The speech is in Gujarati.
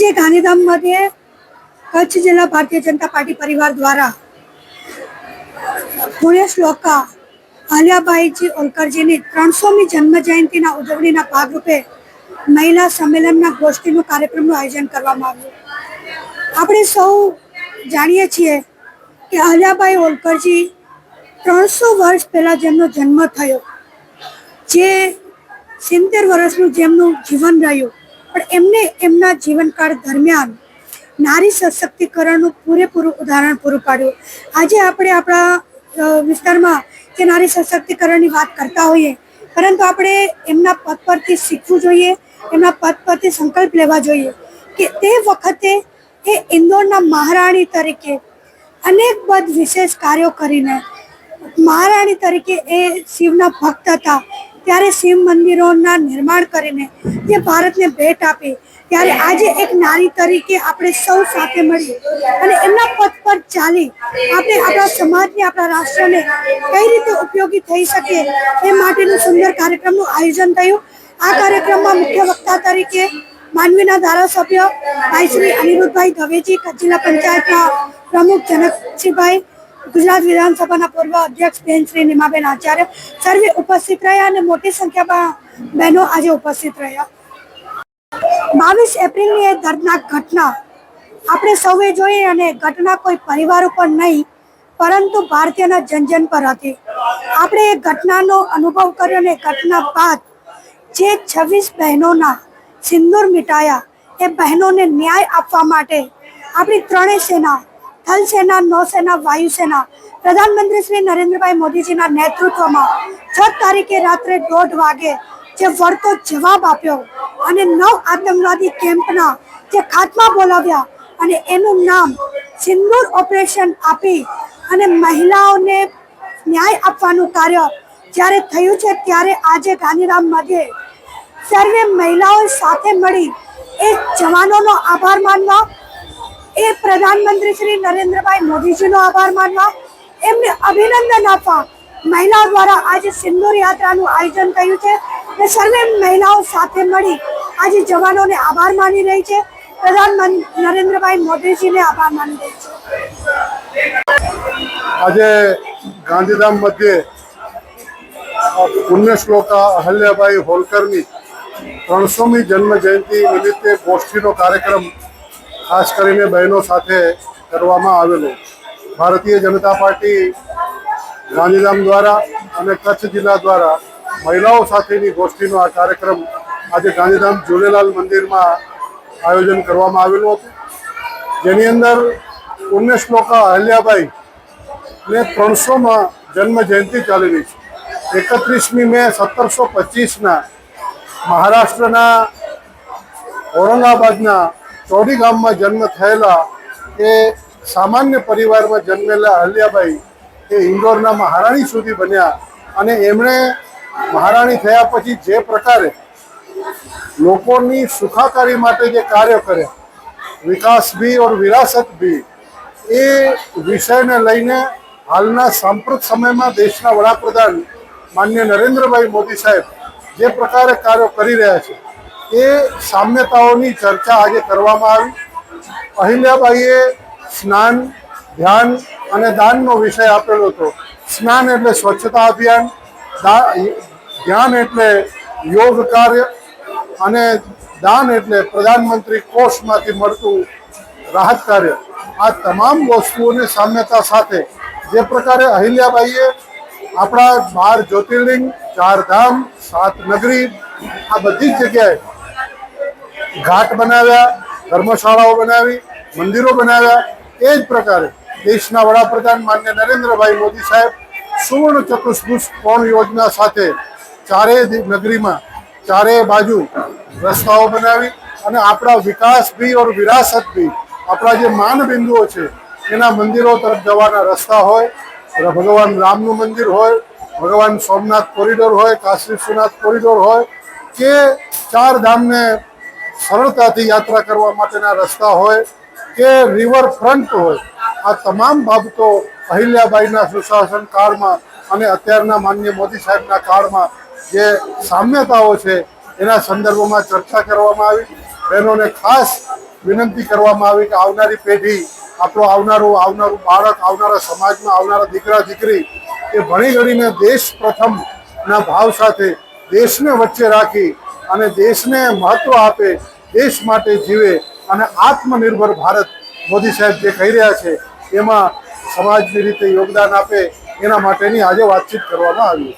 આજે ગાંધીધામ મધ્યે કચ્છ જિલ્લા ભારતીય જનતા પાર્ટી પરિવાર દ્વારા પુણ્ય શ્લોકા આલિયાબાઈજી ઓલકરજીની ત્રણસોમી જન્મ જયંતિના ઉજવણીના ભાગરૂપે મહિલા સંમેલનના ગોષ્ઠીનું કાર્યક્રમનું આયોજન કરવામાં આવ્યું. આપણે સૌ જાણીએ છીએ કે આલિયાબાઈ ઓલકરજી ત્રણસો વર્ષ પહેલાં જેમનો જન્મ થયો, જે સિત્તેર વર્ષનું જેમનું જીવન રહ્યું પણ એમને એમના જીવનકાળ દરમિયાન નારી સશક્તિકરણનું પૂરેપૂરું ઉદાહરણ પૂરું પાડ્યું. આજે આપણે આપણા વિસ્તારમાં જે નારી સશક્તિકરણની વાત કરતા હોઈએ, પરંતુ આપણે એમના પદ પરથી શીખવું જોઈએ, એમના પદ પરથી સંકલ્પ લેવા જોઈએ કે તે વખતે એ ઇન્દોરના મહારાણી તરીકે અનેક બધ વિશેષ કાર્યો કરીને મહારાણી તરીકે એ શિવના ભક્ત હતા. ત્યારે શિવ મંદિરોના નિર્માણ કરીને જે ભારતને ભેટ આપી, ત્યારે આજે એક નારી તરીકે આપણે સૌ સાથે મળી અને એમના પથ પર ચાલી આપણે આપણા સમાજને, આપણા રાષ્ટ્રને કઈ રીતે ઉપયોગી થઈ શકે એ માટેનું સુંદર કાર્યક્રમનું આયોજન થયું. આ કાર્યક્રમમાં મુખ્ય વક્તા તરીકે માનવીના ધારાસભ્ય ભાઈ શ્રી અનિરુદ્ધભાઈ દવેજી, જિલ્લા પંચાયતના પ્રમુખ જનકસિંહભાઈ ગુજરાત વિધાનસભાના પૂર્વ અધ્યક્ષ બેન શ્રી નિમાબેન આચાર્ય સર્વે ઉપસ્થિત રહ્યા અને મોટી સંખ્યામાં બહેનો આજે ઉપસ્થિત રહ્યા. બાવીસ એપ્રિલની એ દર્દનાક ઘટના આપણે સૌએ જોઈ અને ઘટના કોઈ પરિવાર ઉપર નહીં, પરંતુ ભારતીયના જનજન પર હતી. આપણે એ ઘટનાનો અનુભવ કર્યો અને ઘટના બાદ જે છવ્વીસ બહેનોના સિંદૂર મિટાયા, એ બહેનોને ન્યાય આપવા માટે આપણી ત્રણેય સેના થલ સેના નૌસેના, વાયુસેના. પ્રધાનમંત્રી શ્રી નરેન્દ્રભાઈ મોદીજીના નેતૃત્વમાં છ તારીખે રાત્રે દોઢ વાગે જે વળતો જવાબ આપ્યો અને નવ આતંકવાદી કેમ્પના જે ખાતમા બોલાવ્યા અને એનું નામ સિંદૂર ઓપરેશન આપી અને મહિલાઓને ન્યાય આપવાનું કાર્ય જ્યારે થયું છે ત્યારે આજે ગાંધીધામ મધ્યે સર્વે મહિલાઓ સાથે મળી એ જવાનોનો આભાર માનવા એ પ્રધાનમંત્રી શ્રી નરેન્દ્રભાઈ મોદીજીનો આભાર માનવા, એમને અભિનંદન આપવા મહિલાઓ દ્વારા આજે સિંદૂર યાત્રાનું આયોજન થયું છે ને સર્વે મહિલાઓ સાથે મળી આજે જવાનોને આભાર માની રહી છે. પ્રધાનમંત્રી નરેન્દ્રભાઈ મોદીજીને આભાર માની રહી છે. આજે ગાંધીધામ મધ્યે પુણ્ય શ્લોકા અહલ્યાબાઈ હોલકરની ત્રણસોમી જન્મ જયંતિ નિમિત્તે ગોષ્ઠીનો કાર્યક્રમ ખાસ કરીને બહેનો સાથે કરવામાં આવેલો. ભારતીય જનતા પાર્ટી ગાંધીધામ દ્વારા અને કચ્છ જિલ્લા દ્વારા મહિલાઓ સાથેની ગોષ્ઠીનો આ કાર્યક્રમ આજે ગાંધીધામ ઝૂલેલાલ મંદિરમાં આયોજન કરવામાં આવેલું હતું. જેની અંદર પુણ્ય શ્લોકા અહલ્યાબાઈ ને ત્રણસોમાં જન્મ જયંતિ ચાલી રહી છે. એકત્રીસમી મે સત્તરસો પચીસના મહારાષ્ટ્રના ઔરંગાબાદના ચોડી ગામમાં જન્મ થયેલા એ સામાન્ય પરિવારમાં જન્મેલા અહલ્યાબાઈ એ ઇન્દોરના મહારાણી સુધી બન્યા અને એમણે મહારાણી થયા પછી જે પ્રકારે લોકોની સુખાકારી માટે જે કાર્ય કર્યા વિકાસ ભી ઓર વિરાસત ભી એ વિષયને લઈને હાલના સાંપ્રત સમયમાં દેશના વડાપ્રધાન માન્ય નરેન્દ્રભાઈ મોદી સાહેબ જે પ્રકારે કાર્યો કરી રહ્યા છે એ સામ્યતાઓની ચર્ચા આજે કરવામાં આવી. અહિલ્યાબાઈએ સ્નાન, ધ્યાન અને દાનનો વિષય આપેલો હતો. સ્નાન એટલે સ્વચ્છતા અભિયાન ધ્યાન એટલે યોગ કાર્ય અને દાન એટલે પ્રધાનમંત્રી કોષમાંથી મળતું રાહત કાર્ય. આ તમામ વસ્તુઓની સામ્યતા સાથે, જે પ્રકારે અહિલ્યાબાઈએ આપણા બાર જ્યોતિર્લિંગ, ચારધામ, સાત નગરી, આ બધી જ જગ્યાએ ઘાટ બનાવ્યા, ધર્મશાળાઓ બનાવી, મંદિરો બનાવ્યા, એ જ પ્રકારે દેશના વડાપ્રધાન માન્ય નરેન્દ્રભાઈ મોદી સાહેબ સુવર્ણ ચતુષ્ભુજ કોણ યોજના સાથે ચારેય નગરીમાં ચારેય બાજુ રસ્તાઓ બનાવી અને આપણા વિકાસ બી ઓર વિરાસત બી આપણા જે માનબિંદુઓ છે, એના મંદિરો તરફ જવાના રસ્તા હોય, ભગવાન રામનું મંદિર હોય, ભગવાન સોમનાથ કોરિડોર હોય, કાશી વિશ્વનાથ કોરિડોર હોય કે ચાર ધામને સરળતાથી યાત્રા કરવા માટેના રસ્તા હોય કે રિવર ફ્રન્ટ હોય, આ તમામ બાબતો અહિલ્યાબાઈના સુશાસન કાળમાં અને અત્યારના માન્ય મોદી સાહેબના કાળમાં જે સામ્યતાઓ છે, એના સંદર્ભમાં ચર્ચા કરવામાં આવી. બહેનોને ખાસ વિનંતી કરવામાં આવી કે આવનારી પેઢી, આપણો આવનારું આવનારું બાળક, આવનારા સમાજમાં આવનારા દીકરા, દીકરી, એ ભણી ગણીને દેશ પ્રથમના ભાવ સાથે દેશને વચ્ચે રાખી અને દેશને મહત્વ આપે, દેશ માટે જીવે અને આત્મનિર્ભર ભારત મોદી સાહેબ જે કહી રહ્યા છે, એમાં સમાજની રીતે યોગદાન આપે, એના માટેની આજે વાતચીત કરવામાં આવી.